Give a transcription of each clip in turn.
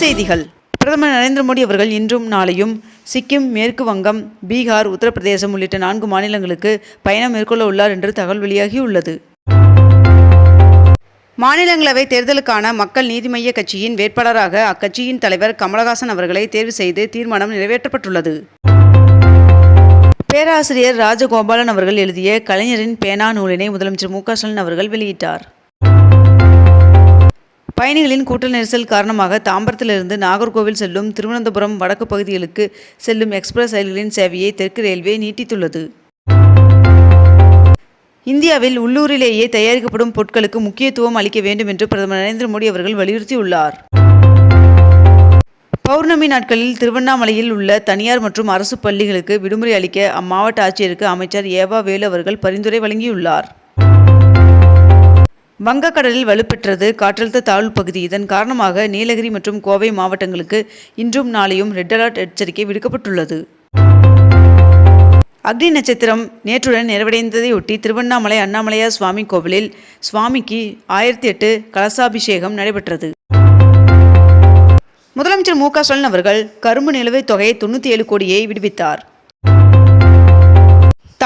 செய்திகள். பிரதமர் நரேந்திர மோடி அவர்கள் இன்றும் நாளையும் சிக்கிம் மேற்கு வங்கம் பீகார் உத்தரப்பிரதேசம் உள்ளிட்ட நான்கு மாநிலங்களுக்கு பயணம் மேற்கொள்ள உள்ளார் என்று தகவல் வெளியாகியுள்ளது மாநிலங்களவை தேர்தலுக்கான மக்கள் நீதி மய்ய கட்சியின் வேட்பாளராக அக்கட்சியின் தலைவர் கமலஹாசன் அவர்களை தேர்வு செய்து தீர்மானம் நிறைவேற்றப்பட்டுள்ளது. பேராசிரியர் ராஜகோபாலன் அவர்கள் எழுதிய கலைஞரின் பேனா நூலினை முதலமைச்சர் மு க ஸ்டாலின் அவர்கள் வெளியிட்டார். பயணிகளின் கூட்ட நெரிசல் காரணமாக தாம்பரத்திலிருந்து நாகர்கோவில் செல்லும் திருவனந்தபுரம் வடக்கு பகுதிகளுக்கு செல்லும் எக்ஸ்பிரஸ் ரயில்களின் சேவையை தெற்கு ரயில்வே நீட்டித்துள்ளது. இந்தியாவில் உள்ளூரிலேயே தயாரிக்கப்படும் பொருட்களுக்கு முக்கியத்துவம் அளிக்க வேண்டும் என்று பிரதமர் நரேந்திர மோடி அவர்கள் வலியுறுத்தியுள்ளார். பௌர்ணமி நாட்களில் திருவண்ணாமலையில் உள்ள தனியார் மற்றும் அரசு பள்ளிகளுக்கு விடுமுறை அளிக்க அம்மாவட்ட ஆட்சியருக்கு அமைச்சர் ஏவா வேலு அவர்கள் பரிந்துரை வழங்கியுள்ளார். வங்கக்கடலில் வலுப்பெற்றது காற்றழுத்த தாழ்வு பகுதி. இதன் காரணமாக நீலகிரி மற்றும் கோவை மாவட்டங்களுக்கு இன்றும் நாளையும் ரெட் அலர்ட் எச்சரிக்கை விடுக்கப்பட்டுள்ளது. அக்னி நட்சத்திரம் நேற்றுடன் நிறைவடைந்ததையொட்டி திருவண்ணாமலை அண்ணாமலையார் சுவாமி கோவிலில் சுவாமிக்கு ஆயிரத்தி எட்டு கலசாபிஷேகம் நடைபெற்றது. முதலமைச்சர் மு க ஸ்டாலின் அவர்கள் கரும்பு நிலுவைத் தொகையை தொண்ணூற்றி ஏழு கோடியை விடுவித்தார்.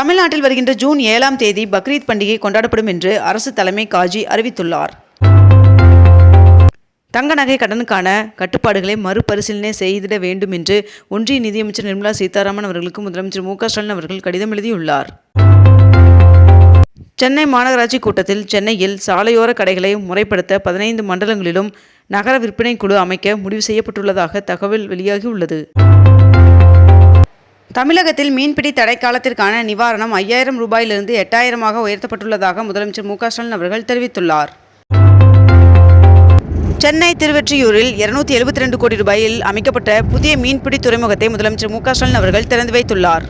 தமிழ்நாட்டில் வருகின்ற ஜூன் ஏழாம் தேதி பக்ரீத் பண்டிகை கொண்டாடப்படும் என்று அரசு தலைமை காஜி அறிவித்துள்ளார். தங்க நகை கடனுக்கான கட்டுப்பாடுகளை மறுபரிசீலனை செய்திட வேண்டும் என்று ஒன்றிய நிதியமைச்சர் நிர்மலா சீதாராமன் அவர்களுக்கு முதலமைச்சர் மு க ஸ்டாலின் அவர்கள் கடிதம் எழுதியுள்ளார். சென்னை மாநகராட்சி கூட்டத்தில் சென்னையில் சாலையோர கடைகளை முறைப்படுத்த பதினைந்து மண்டலங்களிலும் நகர விற்பனை குழு அமைக்க முடிவு செய்யப்பட்டுள்ளதாக தகவல் வெளியாகியுள்ளது. தமிழகத்தில் மீன்பிடி தடைக்காலத்திற்கான நிவாரணம் ஐயாயிரம் ரூபாயிலிருந்து எட்டாயிரமாக உயர்த்தப்பட்டுள்ளதாக முதலமைச்சர் மு ஸ்டாலின் அவர்கள் தெரிவித்துள்ளார். சென்னை திருவெற்றியூரில் இருநூத்தி எழுபத்தி ரெண்டு கோடி ரூபாயில் அமைக்கப்பட்ட புதிய மீன்பிடி துறைமுகத்தை முதலமைச்சர் மு ஸ்டாலின் அவர்கள் திறந்து வைத்துள்ளார்.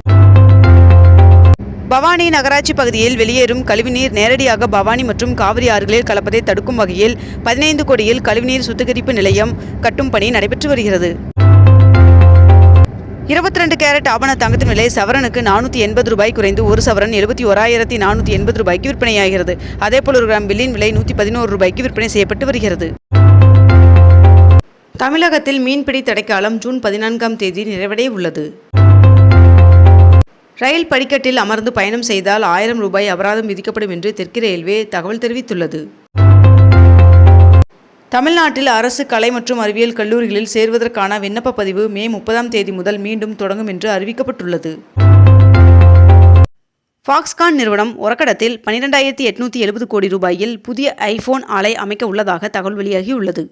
பவானி நகராட்சி பகுதியில் வெளியேறும் கழிவுநீர் நேரடியாக பவானி மற்றும் காவிரி ஆறுகளில் கலப்பதை தடுக்கும் வகையில் பதினைந்து கோடியில் கழிவுநீர் சுத்திகரிப்பு நிலையம் கட்டும் பணி நடைபெற்று வருகிறது. இருபத்தி ரெண்டு கேரட் ஆபண தங்கத்தின் விலை சவரனுக்கு நானூற்றி எண்பது ரூபாய் குறைந்து ஒரு சவரன் எழுபத்தி ஓராயிரத்தி நானூற்றி எண்பது ரூபாய்க்கு விற்பனையாகிறது. அதேபோல் ஒரு கிராம் வெள்ளியின் விலை நூற்றி பதினோரு ரூபாய்க்கு விற்பனை செய்யப்பட்டு வருகிறது. தமிழகத்தில் மீன்பிடி தடைக்காலம் ஜூன் பதினான்காம் தேதி நிறைவடைய உள்ளது. ரயில் படிக்கட்டில் அமர்ந்து பயணம் செய்தால் ஆயிரம் ரூபாய் அபராதம் விதிக்கப்படும் என்று தெற்கு ரயில்வே தகவல் தெரிவித்துள்ளது. தமிழ்நாட்டில் அரசு கலை மற்றும் அறிவியல் கல்லூரிகளில் சேர்வதற்கான விண்ணப்ப பதிவு மே முப்பதாம் தேதி முதல் மீண்டும் தொடங்கும் என்று அறிவிக்கப்பட்டுள்ளது. ஃபாக்ஸ்கான் நிறுவனம் ஒரக்கடத்தில் பனிரெண்டாயிரத்தி எட்நூற்றி எழுபது கோடி ரூபாயில் புதிய ஐபோன் ஆலை அமைக்க உள்ளதாக தகவல் வெளியாகியுள்ளது.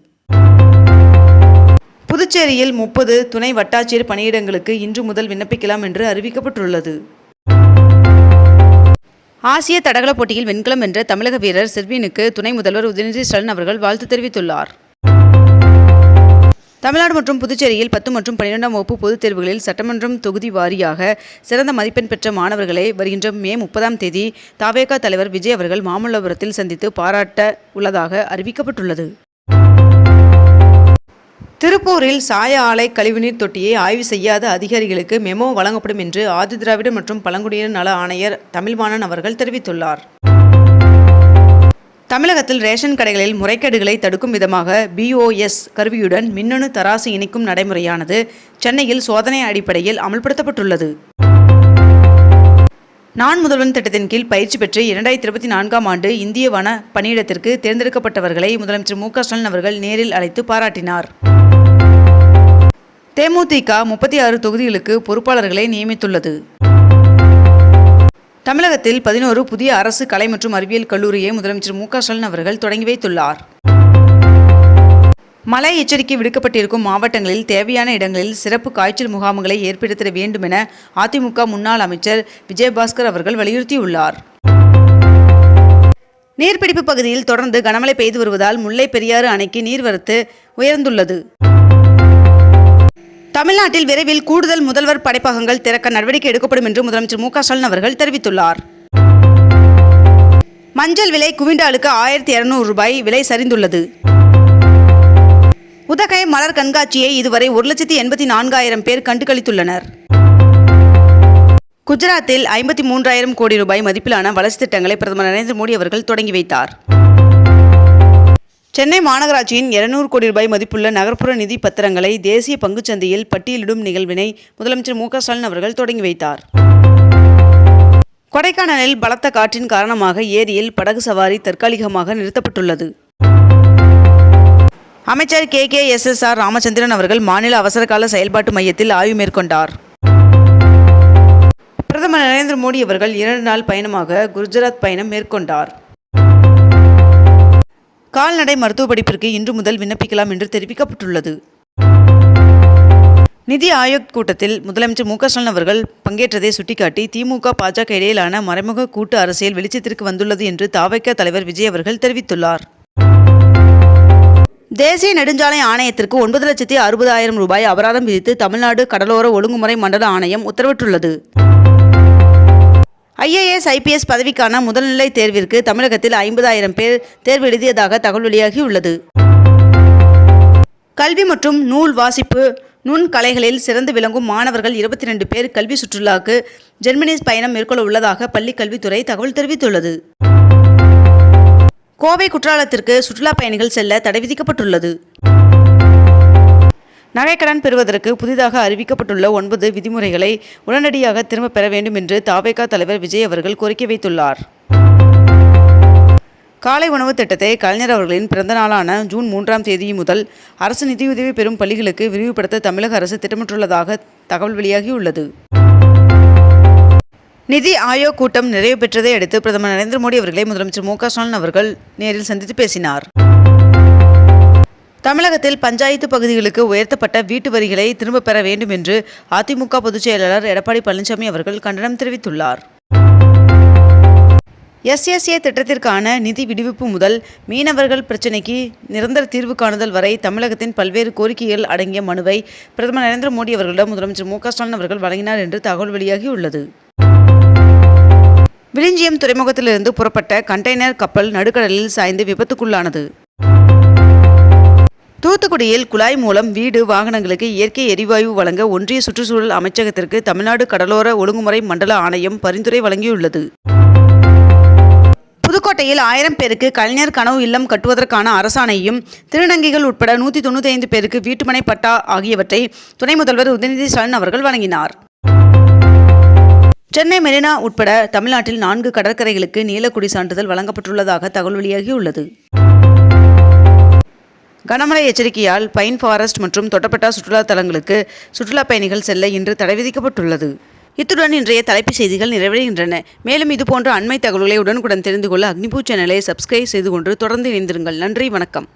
புதுச்சேரியில் முப்பது துணை வட்டாட்சியர் பணியிடங்களுக்கு இன்று முதல் விண்ணப்பிக்கலாம் என்று அறிவிக்கப்பட்டுள்ளது. ஆசிய தடகள போட்டியில் வெண்கலம் வென்ற தமிழக வீரர் செர்வினுக்கு துணை முதல்வர் உதயநிதி ஸ்டாலின் அவர்கள் வாழ்த்து தெரிவித்துள்ளார். தமிழ்நாடு மற்றும் புதுச்சேரியில் பத்து மற்றும் பன்னிரெண்டாம் வகுப்பு பொதுத் தேர்வுகளில் சட்டமன்றம் தொகுதி வாரியாக சிறந்த மதிப்பெண் பெற்ற மாணவர்களை வருகின்ற மே முப்பதாம் தேதி தாவேகா தலைவர் விஜய் அவர்கள் மாமல்லபுரத்தில் சந்தித்து பாராட்ட உள்ளதாக அறிவிக்கப்பட்டுள்ளது. திருப்பூரில் சாய ஆலை கழிவுநீர் தொட்டியை ஆய்வு செய்யாத அதிகாரிகளுக்கு மெமோ வழங்கப்படும் என்று ஆதிதிராவிட மற்றும் பழங்குடியினர் நல ஆணையர் தமிழ்வாணன் அவர்கள் தெரிவித்துள்ளார். தமிழகத்தில் ரேஷன் கடைகளில் முறைகேடுகளை தடுக்கும் விதமாக பிஓஎஸ் கருவியுடன் மின்னணு தராசு இணைக்கும் நடைமுறையானது சென்னையில் சோதனை அடிப்படையில் அமல்படுத்தப்பட்டுள்ளது. நான் முதல்வன் திட்டத்தின் கீழ் பயிற்சி பெற்று இரண்டாயிரத்தி இருபத்தி நான்காம் ஆண்டு இந்திய வன பணியிடத்திற்கு தேர்ந்தெடுக்கப்பட்டவர்களை முதலமைச்சர் மு க ஸ்டாலின் அவர்கள் நேரில் அழைத்து பாராட்டினார். தேமுதிக முப்பத்தி ஆறு தொகுதிகளுக்கு பொறுப்பாளர்களை நியமித்துள்ளது. தமிழகத்தில் பதினோரு புதிய அரசு கலை மற்றும் அறிவியல் கல்லூரியை முதலமைச்சர் மு க ஸ்டாலின் அவர்கள் தொடங்கி வைத்துள்ளார். மழை எச்சரிக்கை விடுக்கப்பட்டிருக்கும் மாவட்டங்களில் தேவையான இடங்களில் சிறப்பு காய்ச்சல் முகாம்களை ஏற்படுத்த வேண்டும் என அதிமுக முன்னாள் அமைச்சர் விஜயபாஸ்கர் அவர்கள் வலியுறுத்தியுள்ளார். நீர்பிடிப்பு பகுதியில் தொடர்ந்து கனமழை பெய்து வருவதால் முல்லை பெரியாறு அணைக்கு நீர்வரத்து உயர்ந்துள்ளது. தமிழ்நாட்டில் விரைவில் கூடுதல் முதல்வர் படைப்பகங்கள் திறக்க நடவடிக்கை எடுக்கப்படும் என்று முதலமைச்சர் மு க ஸ்டாலின் அவர்கள் தெரிவித்துள்ளார். மஞ்சள் விலை குவிண்டாலுக்கு ஆயிரத்தி இருநூறு ரூபாய் விலை சரிந்துள்ளது. உதகை மலர் கண்காட்சியை இதுவரை ஒரு லட்சத்தி எண்பத்தி நான்காயிரம் பேர் கண்டுகளித்துள்ளனர். குஜராத்தில் ஐம்பத்தி மூன்றாயிரம் கோடி ரூபாய் மதிப்பிலான வளர்ச்சி திட்டங்களை பிரதமர் நரேந்திர மோடி அவர்கள் தொடங்கி வைத்தார். சென்னை மாநகராட்சியின் 200 கோடி ரூபாய் மதிப்புள்ள நகர்ப்புற நிதி பத்திரங்களை தேசிய பங்குச்சந்தையில் பட்டியலிடும் நிகழ்வினை முதலமைச்சர் மு ஸ்டாலின் அவர்கள் தொடங்கி வைத்தார். கொடைக்கானலில் பலத்த காற்றின் காரணமாக ஏரியில் படகு சவாரி தற்காலிகமாக நிறுத்தப்பட்டுள்ளது. அமைச்சர் K. K. S. S. R. Ramachandran அவர்கள் மாநில அவசரகால செயல்பாட்டு மையத்தில் ஆய்வு மேற்கொண்டார். பிரதமர் நரேந்திர மோடி அவர்கள் இரண்டு நாள் பயணமாக குஜராத் பயணம் மேற்கொண்டார். கால்நடை மருத்துவ படிப்பிற்கு இன்று முதல் விண்ணப்பிக்கலாம் என்று தெரிவிக்கப்பட்டுள்ளது. நிதி ஆயோக் கூட்டத்தில் முதலமைச்சர் மு ஸ்டாலின் அவர்கள் பங்கேற்றதை சுட்டிக்காட்டி திமுக பாஜக இடையிலான மறைமுக கூட்டு அரசியல் வெளிச்சத்திற்கு வந்துள்ளது என்று தாவைக்க தலைவர் விஜய் அவர்கள் தெரிவித்துள்ளார். தேசிய நெடுஞ்சாலை ஆணையத்திற்கு ஒன்பது லட்சத்தி அறுபதாயிரம் ரூபாய் அபராதம் விதித்து தமிழ்நாடு கடலோர ஒழுங்குமுறை மண்டல ஆணையம் உத்தரவிட்டுள்ளது. ஐஏஎஸ் ஐபிஎஸ் பதவிக்கான முதல்நிலை தேர்விற்கு தமிழகத்தில் ஐம்பதாயிரம் பேர் தேர்வு எழுதியதாக தகவல் வெளியாகியுள்ளது கல்வி மற்றும் நூல் வாசிப்பு நுண்கலைகளில் சிறந்து விளங்கும் மாணவர்கள் இருபத்தி ரெண்டு பேர் கல்வி சுற்றுலாவுக்கு ஜெர்மனி பயணம் மேற்கொள்ள உள்ளதாக பள்ளிக் கல்வித்துறை தகவல் தெரிவித்துள்ளது. கோவை குற்றாலத்திற்கு சுற்றுலா பயணிகள் செல்ல தடை விதிக்கப்பட்டுள்ளது. நகைக்கடன் பெறுவதற்கு புதிதாக அறிவிக்கப்பட்டுள்ள ஒன்பது விதிமுறைகளை உடனடியாக திரும்பப் பெற வேண்டும் என்று தாவேகா தலைவர் விஜய் அவர்கள் கோரிக்கை வைத்துள்ளார். காலை உணவு திட்டத்தை கலைஞர் அவர்களின் பிறந்த நாளான ஜூன் மூன்றாம் தேதி முதல் அரசு நிதியுதவி பெறும் பள்ளிகளுக்கு விரிவுபடுத்த தமிழக அரசு திட்டமிட்டுள்ளதாக தகவல் வெளியாகியுள்ளது. நிதி ஆயோக் கூட்டம் நிறைவு பெற்றதை அடுத்து பிரதமர் நரேந்திர மோடி அவர்களை முதலமைச்சர் மு க ஸ்டாலின் அவர்கள் நேரில் சந்தித்து பேசினார். தமிழகத்தில் பஞ்சாயத்து பகுதிகளுக்கு உயர்த்தப்பட்ட வீட்டு வரிகளை திரும்பப் பெற வேண்டும் என்று அதிமுக பொதுச்செயலாளர் எடப்பாடி பழனிசாமி அவர்கள் கண்டனம் தெரிவித்துள்ளார். எஸ்எஸ்ஏ திட்டத்திற்கான நிதி விடுவிப்பு முதல் மீனவர்கள் பிரச்சினைக்கு நிரந்தர தீர்வு காணுதல் வரை தமிழகத்தின் பல்வேறு கோரிக்கைகள் அடங்கிய மனுவை பிரதமர் நரேந்திர மோடி அவர்களிடம் முதலமைச்சர் மு ஸ்டாலின் அவர்கள் வழங்கினார் என்று தகவல் வெளியாகியுள்ளது. விழிஞ்சியம் துறைமுகத்திலிருந்து புறப்பட்ட கண்டெய்னர் கப்பல் நடுக்கடலில் சாய்ந்து விபத்துக்குள்ளானது. தூத்துக்குடியில் குழாய் மூலம் வீடு வாகனங்களுக்கு இயற்கை எரிவாயு வழங்க ஒன்றிய சுற்றுச்சூழல் அமைச்சகத்திற்கு தமிழ்நாடு கடலோர ஒழுங்குமுறை மண்டல ஆணையம் பரிந்துரை வழங்கியுள்ளது. புதுக்கோட்டையில் ஆயிரம் பேருக்கு கலைஞர் கனவு இல்லம் கட்டுவதற்கான அரசாணையும் திருநங்கைகள் உட்பட நூற்றி தொண்ணூற்றி ஐந்து பேருக்கு வீட்டுமனை பட்டா ஆகியவற்றை துணை முதல்வர் உதயநிதி ஸ்டாலின் அவர்கள் வழங்கினார். சென்னை மெரினா உட்பட தமிழ்நாட்டில் நான்கு கடற்கரைகளுக்கு நீலக்குடி சான்றிதழ் வழங்கப்பட்டுள்ளதாக தகவல் வெளியாகியுள்ளது. கனமழை எச்சரிக்கையால் பைன் ஃபாரஸ்ட் மற்றும் தொட்டப்பட்டா சுற்றுலா தலங்களுக்கு சுற்றுலா பயணிகள் செல்ல இன்று தடை விதிக்கப்பட்டுள்ளது. இத்துடன் இன்றைய தலைப்புச் செய்திகள் நிறைவடைகின்றன. மேலும் இதுபோன்ற அண்மை தகவல்களை உடனுக்குடன் தெரிந்து கொள்ள அக்னிபூ சேனலை சப்ஸ்கிரைப் செய்து கொண்டு தொடர்ந்து இணைந்திருங்கள். நன்றி வணக்கம்.